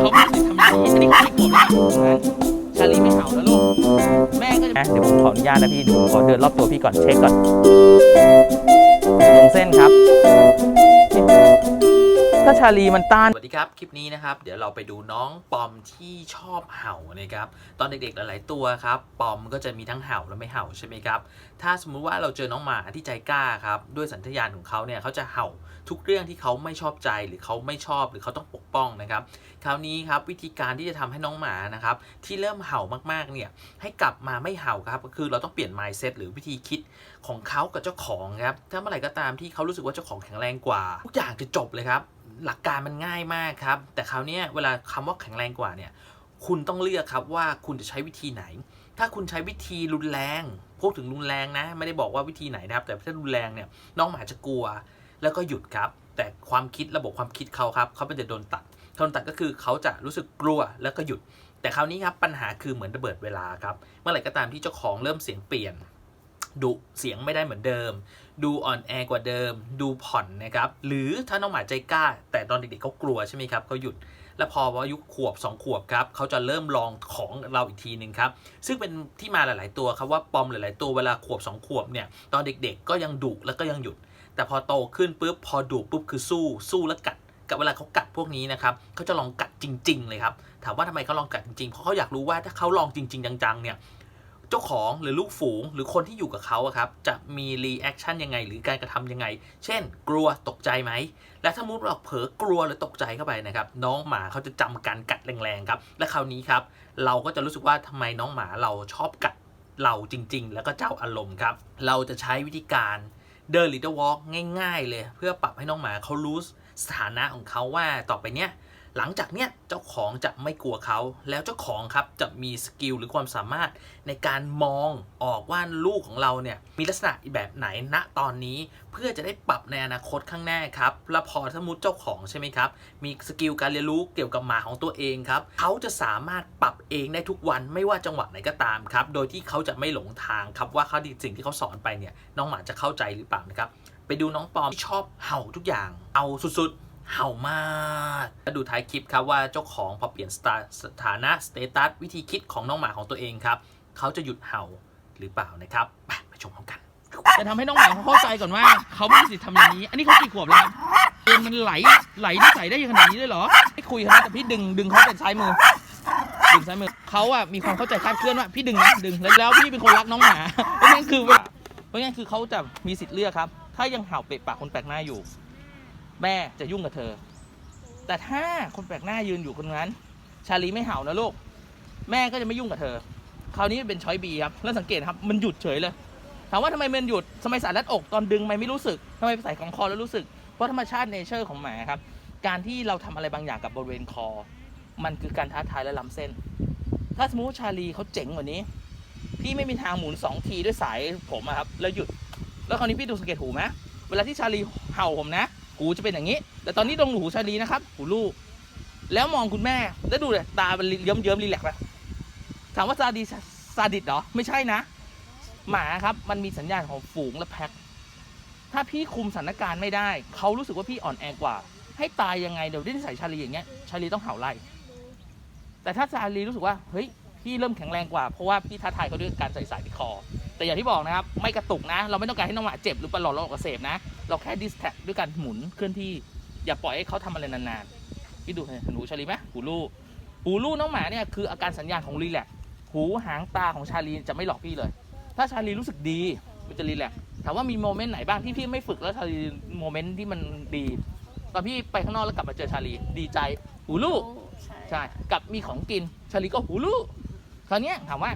เขาไม่ได้ทำอย่างนี้ฉันนี้เขาไม่โกรธแล้วชาลีไม่เห่าแล้วลูก แม่ก็จะ นะเดี๋ยวผมขออนุญาตนะพี่ดูขอเดินรอบตัวพี่ก่อนเช็คก่อนลงเส้นครับถ้าชาลีมันต้าน ดีครับ คลิปนี้นะครับ เดี๋ยวเราไปดูน้องปอมที่ชอบเห่านะครับ ตอนเด็กๆหลายๆตัวครับ ปอมก็จะมีทั้งเห่าและไม่เห่าใช่ไหมครับ ถ้าสมมุติว่าเราเจอน้องหมาที่ใจกล้าครับ ด้วยสัญชาตญาณของเขาเนี่ยเขาจะเห่าทุกเรื่องที่เขาไม่ชอบใจหรือเขาไม่ชอบหรือเขาต้องปกป้องนะครับ คราวนี้ครับวิธีการที่จะทำให้น้องหมานะครับที่เริ่มเห่ามากๆเนี่ยให้กลับมาไม่เห่าครับก็คือเราต้องเปลี่ยน mindset หรือวิธีคิดของเขากับเจ้าของครับ ถ้าเมื่อไหร่ก็ตามที่เขารู้สึกว่าเจ้าของแข็งแรงกว่า ทุกอย่างจะจบเลยครับ หลักการมันง่ายมากครับ แต่คราวนี้เวลาคำว่าแข็งแรงกว่าเนี่ยคุณต้องเลือกครับว่าคุณจะใช้วิธีไหน ถ้าคุณใช้วิธีรุนแรงพูดถึงรุนแรงนะ ไม่ได้บอกว่าวิธีไหนนะครับ แต่ถ้ารุนแรงเนี่ยน้องหมาจะกลัว แล้วก็หยุดครับ แต่ความคิดระบบความคิดเขาครับเขาเป็นจะโดนตัดโดนตัดก็คือเขาจะรู้สึกกลัวแล้วก็หยุด แต่คราวนี้ครับปัญหาคือเหมือนระเบิดเวลาครับ เมื่อไหร่ก็ตามที่เจ้าของเริ่มเสียงเปลี่ยน ดุเสียงไม่ได้เหมือนเดิม ดูอ่อนแอกว่าเดิม ดูผ่อนนะครับ หรือถ้าน้องหมาใจกล้า แต่ตอนเด็กๆเขากลัวใช่ไหมครับเขาหยุด แล้วพออายุขวบ 2 ขวบครับเขาจะเริ่มลองของเราอีกทีหนึ่งครับซึ่งเป็นที่มาหลาย ๆ ตัวครับว่าปอมหลาย ๆ ตัวเวลาขวบ 2 ขวบเนี่ยตอนเด็ก ๆ ก็ยังดุแล้วก็ยังหยุด แต่พอโตขึ้นปุ๊บพอดุปุ๊บคือสู้สู้แล้วกัดกับเวลาเขากัดพวกนี้นะครับเขาจะลองกัดจริง ๆ เลยครับถามว่าทำไมเขาลองกัดจริงๆเพราะเขาอยากรู้ว่าถ้าเขาลองจริง ๆ จังๆเนี่ย เจ้าของหรือลูกฝูงหรือคนที่อยู่กับเขาครับจะมีรีแอคชั่นยังไง หรือการกระทำยังไง เช่น กลัวตกใจไหม และถ้ามุดเราเผลอกลัวหรือตกใจเข้าไปนะครับ น้องหมาเขาจะจำการกัดแรงๆครับ และคราวนี้ครับ เราก็จะรู้สึกว่าทำไมน้องหมาเราชอบกัดเราจริง ๆ แล้วก็เจ้าอารมณ์ครับ เราจะใช้วิธีการเดิน little walk ง่าย ๆ เลย เพื่อปรับให้น้องหมาเขารู้สถานะของเขาว่าต่อไปเนี้ย หลังจากเนี้ยเจ้าของจะไม่กลัวเขา แล้วเจ้าของครับจะมีสกิลหรือความสามารถในการมองออกว่าลูกของเราเนี่ยมีลักษณะแบบไหนณตอนนี้ เพื่อจะได้ปรับในอนาคตข้างหน้าครับแล้วพอสมมติเจ้าของใช่ไหมครับมีสกิลการเรียนรู้เกี่ยวกับหมาของตัวเองครับเขาจะสามารถปรับเองได้ทุกวันไม่ว่าจังหวะไหนก็ตามครับโดยที่เขาจะไม่หลงทางครับว่าเขาสิ่งที่เขาสอนไปเนี่ยน้องหมาจะเข้าใจหรือเปล่านะครับไปดูน้องปอมที่ชอบเห่าทุกอย่างเอาสุดๆ เห่ามากแล้วดูท้ายคลิปครับว่าเจ้าของพอเปลี่ยนสตาสถานะสเตตัสวิธีคิดของน้องหมาของตัวเองครับเขาจะหยุดเห่าหรือเปล่านะครับไปชมพร้อมกันจะทำให้น้องหมาเขาเข้าใจก่อนว่าเขาไม่มีสิทธิ์ทำอย่างนี้ อันนี้เขากี่ขวบแล้วครับเอ็นมันไหลไหลนิสัยได้ขนาดนี้เลยเหรอให้คุยกันนะแต่พี่ดึงดึงเขาเป็นซ้ายมือดึงซ้ายมือเขาอะมีความเข้าใจคลาดเคลื่อนว่าพี่ดึงนะดึงแล้วพี่เป็นคนรักน้องหมาเพราะงั้นคือว่าเพราะงั้นคือเขาจะมีสิทธิ์เลือกครับ ถ้ายังเห่าเปะปากคนแปลกหน้าอยู่ แม่จะยุ่งกับเธอ แต่ถ้าคนแปลกหน้ายืนอยู่คนนั้น ชาลีไม่เห่านะลูก แม่ก็จะไม่ยุ่งกับเธอ คราวนี้เป็นช้อยบีครับ แล้วสังเกตครับ มันหยุดเฉยเลย ถามว่าทำไมมันหยุดทำไมสายรัดอกตอนดึงไม่ไม่รู้สึกทำไมใส่ของคอแล้วรู้สึก เพราะธรรมชาติเนเจอร์ของหมาครับ การที่เราทำอะไรบางอย่างกับบริเวณคอ มันคือการท้าทายและล้ำเส้น ถ้าสมมติชาลีเขาเจ๋งกว่านี้ พี่ไม่มีทางหมุนสองทีด้วยสายผมอะครับ แล้วหยุด แล้วคราวนี้พี่ดูสังเกตหูไหมเวลาที่ชาลีเห่าผมนะ หูจะเป็นอย่างนี้ แต่ตอนนี้ตรงหูชาลีนะครับ หูลูก แล้วมองคุณแม่ แล้วดูเลยตามันเยิ้มเยิ้มรีแลกซ์ไปถามว่าซาดีซาดิสเหรอ ไม่ใช่นะ หมาครับ มันมีสัญญาณของฝูงและแพ็คถ้าพี่คุมสถานการณ์ไม่ได้ เขารู้สึกว่าพี่อ่อนแอกว่า ให้ตายยังไงเดี๋ยวได้ใส่ชาลีอย่างเงี้ย ชาลีต้องเห่าไล่ แต่ถ้าชาลีรู้สึกว่า เฮ้ย พี่เริ่มแข็งแรงกว่า เพราะว่าพี่ท้าทายเขาด้วยการใส่สายที่คอ แต่อย่างที่บอกนะครับ ไม่กระตุกนะ เราไม่ต้องการให้น้องหมาเจ็บหรือประหลอดเราออกเสพนะ เราแค่ดิสแท็กด้วยการหมุนเคลื่อนที่อย่าปล่อยให้เขาทำอะไรนานๆพี่ดูเห็นหูชาลีไหมหูลูกหูลูกน้องหมาเนี่ยคืออาการสัญญาณของรีแลกซ์หูหางตาของชาลีจะไม่หลอกพี่เลย ถ้าชาลีรู้สึกดีมันจะรีแลกซ์ถามว่ามีโมเมนต์ไหนบ้างที่พี่ไม่ฝึกแล้วชาลีโมเมนต์ที่มันดีตอนพี่ไปข้างนอกแล้วกลับมาเจอชาลีดีใจหูลูกใช่ใช่กับมีของกินชาลีก็หูลูกคราวเนี้ยถามว่า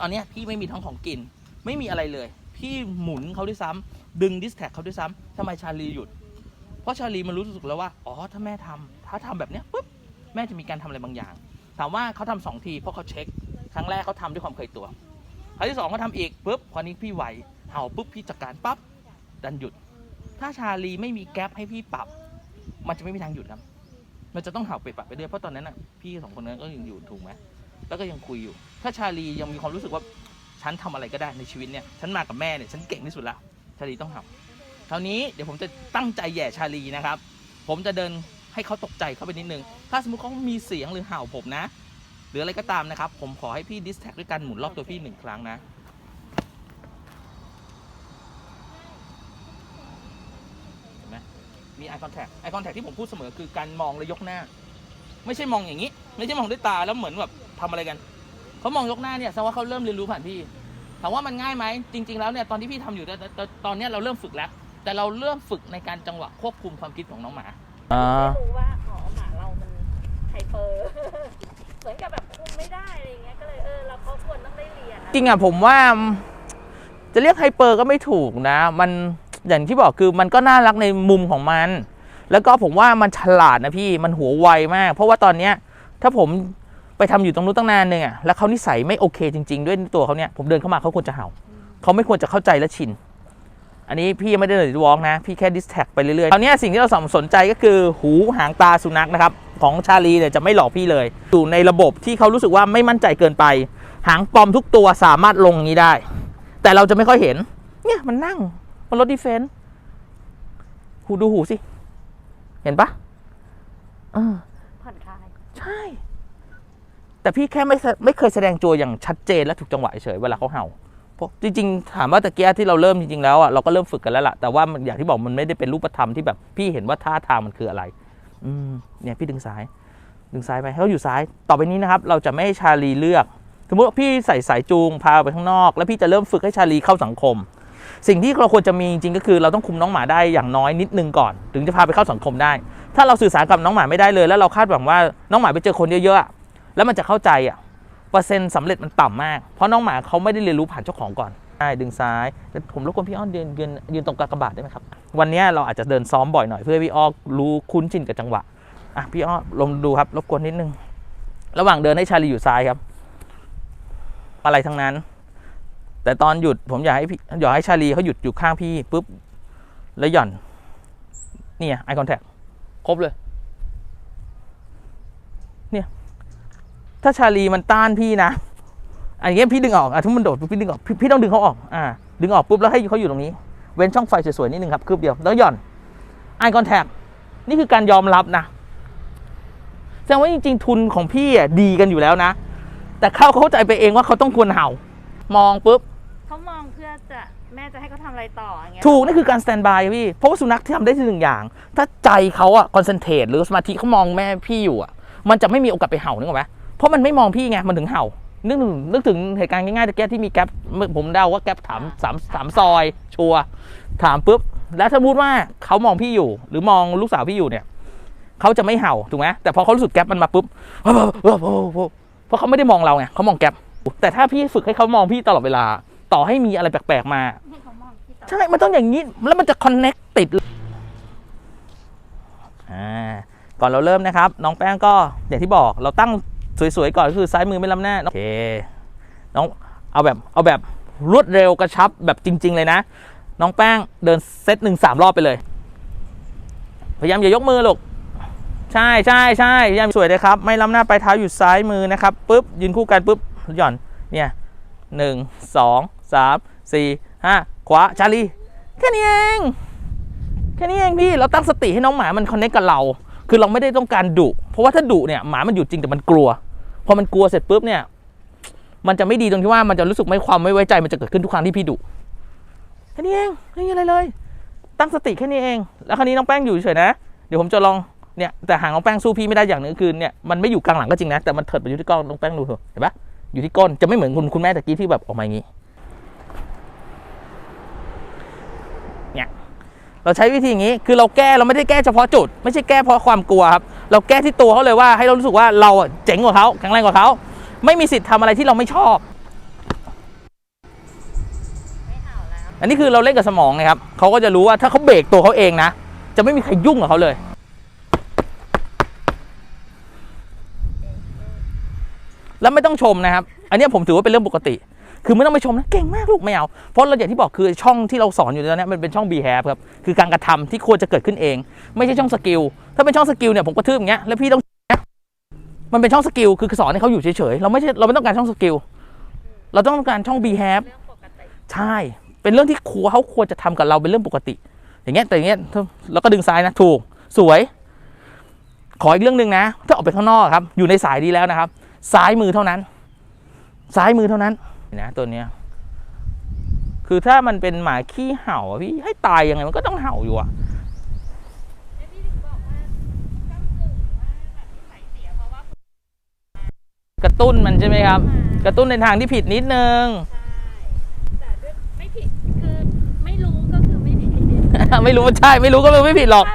ตอนนี้พี่ไม่มีท้องของกิน ไม่มีอะไรเลย พี่หมุนเขาด้วยซ้ำดึงดิสแท็กเขาด้วยซ้ำทำไมชาลีหยุด เพราะชาลีมันรู้สึกแล้วว่าอ๋อถ้าแม่ทำถ้าทำแบบเนี้ยปุ๊บแม่จะมีการทำอะไรบางอย่าง ถามว่าเขาทำสองทีเพราะเขาเช็ค ครั้งแรกเขาทำด้วยความเคยตัวครั้งที่สองเขาทำอีกปุ๊บคราวนี้พี่ไหวเห่าปุ๊บพี่จัดการปั๊บดันหยุด ถ้าชาลีไม่มีแกลบให้พี่ปรับ มันจะไม่มีทางหยุดครับ มันจะต้องเห่าไปปรับไปเรื่อยเพราะตอนนั้นน่ะพี่สองคนนั้นก็ยังอยู่ถูกไหม แล้วก็ยังคุยอยู่ ถ้าชาลียังมีความรู้สึกว่าฉันทำอะไรก็ได้ในชีวิตเนี่ยฉันมากับแม่เนี่ยฉันเก่งที่สุดแล้วชาลีต้องเห่าคราวนี้เดี๋ยวผมจะตั้งใจแย่ชาลีนะครับ ผมจะเดินให้เขาตกใจเข้าไปนิดนึง ถ้าสมมติเขามีเสียงหรือเห่าผมนะ หรืออะไรก็ตามนะครับ ผมขอให้พี่ดิสแท็กด้วยการหมุนรอบตัวพี่หนึ่งครั้งนะเห็นไหมมี eye contact eye contact ที่ผมพูดเสมอคือการมองและยกหน้า ไม่ใช่มองอย่างนี้ ไม่ใช่มองด้วยตาแล้วเหมือนแบบ ทำอะไรกันเขามองยกหน้าเนี่ยแสดงว่าเขาเริ่มเรียนรู้ผ่านพี่ถามว่ามันง่ายไหมจริง ๆ แล้วเนี่ยตอนที่พี่ทำอยู่ตตตตอนเนี้ยเราเริ่มฝึกแล้ว แต่เราเริ่มฝึกในการจังหวะควบคุมความคิดของน้องหมาอ่าไม่รู้ว่าอ๋อหมาเรามันไฮเปอร์เหมือนกับแบบคุมไม่ได้อะไรอย่างเงี้ยก็เลยเออเราก็ควรต้องได้เรียนนะจริงอะผมว่าจะเรียกไฮเปอร์ก็ไม่ถูกนะ มันอย่างที่บอกคือมันก็น่ารักในมุมของมัน แล้วก็ผมว่ามันฉลาดนะพี่มันหัวไวมาก เพราะว่าตอนเนี้ยถ้าผม ไปทำอยู่ตรงนู้นตั้งนานหนึ่งอะแล้วเขานิสัยไม่โอเคจริง ๆ ด้วยตัวเขาเนี่ยผมเดินเข้ามาเขาควรจะเห่าเขาไม่ควรจะเข้าใจและชินอันนี้พี่ยังไม่ได้เลยวอล์กนะ พี่แค่ดิสแท็กไปเรื่อยๆคราวนี้สิ่งที่เราสนใจก็คือหูหางตาสุนัขนะครับ ของชาลีเนี่ยจะไม่หลอกพี่เลย อยู่ในระบบที่เขารู้สึกว่าไม่มั่นใจเกินไป หางปลอมทุกตัวสามารถลงนี้ได้ แต่เราจะไม่ค่อยเห็น เนี่ยมันนั่งบนรถดีเฟนส์หูดูหูสิ เห็นปะเออ ผ่อนคลาย ใช่ แต่พี่แค่ไม่ไม่เคยแสดงตัวอย่างชัดเจนและถูกจังหวะเฉยเวลาเขาเห่าเพราะจริงๆ ถามว่าตะเกียที่เราเริ่มจริงๆแล้วอะเราก็เริ่มฝึกกันแล้วล่ะแต่ว่าอย่างที่บอกมันไม่ได้เป็นรูปธรรมที่แบบพี่เห็นว่าท่าทางมันคืออะไร อืมเนี่ยพี่ดึงซ้าย ดึงซ้ายไปเขาอยู่ซ้าย ต่อไปนี้นะครับ เราจะไม่ให้ชาลีเลือก สมมติว่าพี่ใส่สายจูงพาไปข้างนอก แล้วพี่จะเริ่มฝึกให้ชาลีเข้าสังคม สิ่งที่เราควรจะมีจริงๆก็คือ เราต้องคุมน้องหมาได้อย่างน้อยนิดนึงก่อน ถึงจะพาไปเข้าสังคมได้ ถ้าเราสื่อสารกับน้องหมาไม่ได้เลย แล้วเราคาดหวังว่าน้องหมาไปเจอคนเยอะๆ แล้วมันจะเข้าใจอะเปอร์เซ็นต์สำเร็จมันต่ำมาก เพราะน้องหมาเขาไม่ได้เรียนรู้ผ่านเจ้าของก่อนใช่ดึงซ้ายแต่ผมรบกวนพี่อ้อนยืนยืนยืนตรงกากบาทได้ไหมครับ วันนี้เราอาจจะเดินซ้อมบ่อยหน่อยเพื่อพี่อ้อรู้คุ้นชินกับจังหวะอะพี่อ้อลองดูครับรบกวนนิดนึง ระหว่างเดินให้ชาลีอยู่ซ้ายครับ อะไรทั้งนั้น แต่ตอนหยุดผมอยากให้พี่อยากให้ชาลีเขาหยุดอยู่ข้างพี่ปุ๊บแล้วหย่อนนี่ไง eye contact ครบเลย ถ้าชาลีมันต้านพี่นะอันนี้พี่ดึงออกอะถ้ามันโดดปุ๊บพี่ดึงออกพี่พี่ต้องดึงเขาออกอ่าดึงออกปุ๊บแล้วให้เขาอยู่ตรงนี้ เว้นช่องไฟสวยๆนิดนึงครับคืบเดียวแล้วหย่อน eye contact นี่คือการยอมรับนะแสดงว่าจริงๆทุนของพี่อะดีกันอยู่แล้วนะ แต่เขาเข้าใจไปเองว่าเขาต้องควรเห่า มองปุ๊บเขามองเพื่อจะแม่จะให้เขาทำอะไรต่ออย่างเงี้ยถูกนี่คือการสแตนบายพี่เพราะว่าสุนัขที่ทำได้ทีหนึ่งอย่าง ถ้าใจเขาอะคอนเซนเทรตหรือสมาธิเขามองแม่พี่อยู่อะมันจะไม่มีโอกาสไปเห่านึกออกไหม เพราะมันไม่มองพี่ไงมันถึงเห่านึกถึงนึกถึงเหตุการณ์ง่ายๆตะเกียที่มีแก๊ปผมเดาว่าแก๊ปถามสามสามซอย ชัวร์ถามปุ๊บแล้วถ้าพูดว่าเขามองพี่อยู่ หรือมองลูกสาวพี่อยู่เนี่ยเขาจะไม่เห่าถูกไหมแต่พอเขารู้สึกแก๊ปมันมาปุ๊บเพราะเขาไม่ได้มองเราไงเขามองแก๊ปแต่ถ้าพี่ฝึกให้เขามองพี่ตลอดเวลา ต่อให้มีอะไรแปลกๆมาให้เขามองที่ต่อใช่มันต้องอย่างนี้แล้วมันจะคอนเน็กติดอ่าก่อนเราเริ่มนะครับ น้องแป้งก็อย่างที่บอกเราตั้ง สวยๆก่อนคือซ้ายมือไม่ล้ำหน้าโอเคน้องเอาแบบเอาแบบรวดเร็วกระชับแบบจริง ๆ เลยนะ น้องแป้งเดินเซตหนึ่งสามรอบไปเลย พยายามอย่ายกมือลูกใช่ใช่ใช่พยายามสวยเลยครับ ไม่ล้ำหน้าไปเท้าอยู่ซ้ายมือนะครับปุ๊บยืนคู่กันปุ๊บหย่อนเนี่ยหนึ่งสองสามสี่ห้าขวาชาลีแค่นี้เองแค่นี้เองพี่เราตั้งสติให้น้องหมามันคอนเนคกับเรา คือเราไม่ได้ต้องการดุเพราะว่าถ้าดุเนี่ยหมามันอยู่จริงแต่มันกลัวพอมันกลัวเสร็จปุ๊บเนี่ย มันจะไม่ดีตรงที่ว่ามันจะรู้สึกไม่ความไม่ไว้ใจมันจะเกิดขึ้นทุกครั้งที่พี่ดุแค่นี้เองไม่มีอะไรเลย ตั้งสติแค่นี้เอง แล้วคราวนี้น้องแป้งอยู่เฉยๆนะเดี๋ยวผมจะลองเนี่ยแต่หางน้องแป้งสู้พี่ไม่ได้อย่างหนึงคือเนี่ยมันไม่อยู่กลางหลังก็จริงนะแต่มันเถิดไปอยู่ที่กล้องน้องแป้งดูเถอะเห็นปะอยู่ที่ก้นจะไม่เหมือนคุณคุณแม่ตะกี้ที่แบบออกมาอย่างนี้เเราใช้วิธีอย่างนี้ คือเราแก้เราไม่ได้แก้เฉพาะจุด ไม่ใช่แก้เพราะความกลัวครับ เราแก้ที่ตัวเขาเลยว่าให้เรารู้สึกว่าเราเจ๋งกว่าเขาแข็งแรงกว่าเขา ไม่มีสิทธิ์ทำอะไรที่เราไม่ชอบ อันนี้คือเราเล่นกับสมองนะครับเขาก็จะรู้ว่าถ้าเขาเบรกตัวเขาเองนะ จะไม่มีใครยุ่งกับเขาเลยแล้วไม่ต้องชมนะครับ อันนี้ผมถือว่าเป็นเรื่องปกติ คือไม่ต้องไปชมนะเก่งมากลูกไม่เอาเพราะเราอย่างที่บอกคือช่องที่เราสอนอยู่ตอนนี้มันเป็นช่อง b e h a v ครับคือการกระทำที่ควรจะเกิดขึ้นเอง ไม่ใช่ช่องสกิลถ้าเป็นช่องสกิลเนี่ยผมกระทืบอย่างเงี้ยแล้วพี่ต้องมันเป็นช่องสกิลคือสอนให้เขาอยู่เฉยๆเราไม่ใช่เราไม่ต้องการช่องสกิลเราต้องการช่อง b e h a v ใช่ เป็นเรื่องที่ครูเขาควรจะทำกับเราเป็นเรื่องปกติ อย่างเงี้ยแต่อย่างเงี้ยแล้วก็ดึงซ้ายนะถูกสวย ขออีกเรื่องหนึ่งนะ ถ้าออกไปข้างนอกครับ อยู่ในสายดีแล้วนะครับ ซ้ายมือเท่านั้น ซ้ายมือเท่านั้น นะตัวเนี้ย คือถ้ามันเป็นหมาขี้เห่าอะพี่ให้ตายยังไงมันก็ต้องเห่าอยู่อะไอ้พี่ถึงบอกว่าก้ากึ่งว่าแบบนิสัยเสียเพราะว่ากระตุ้นมันใช่ไหมครับ กระตุ้นในทางที่ผิดนิดนึงใช่แต่ด้วยไม่ผิดคือไม่รู้ก็คือไม่ผิด ไม่รู้ว่าใช่ ไม่รู้ก็ไม่ผิดหรอก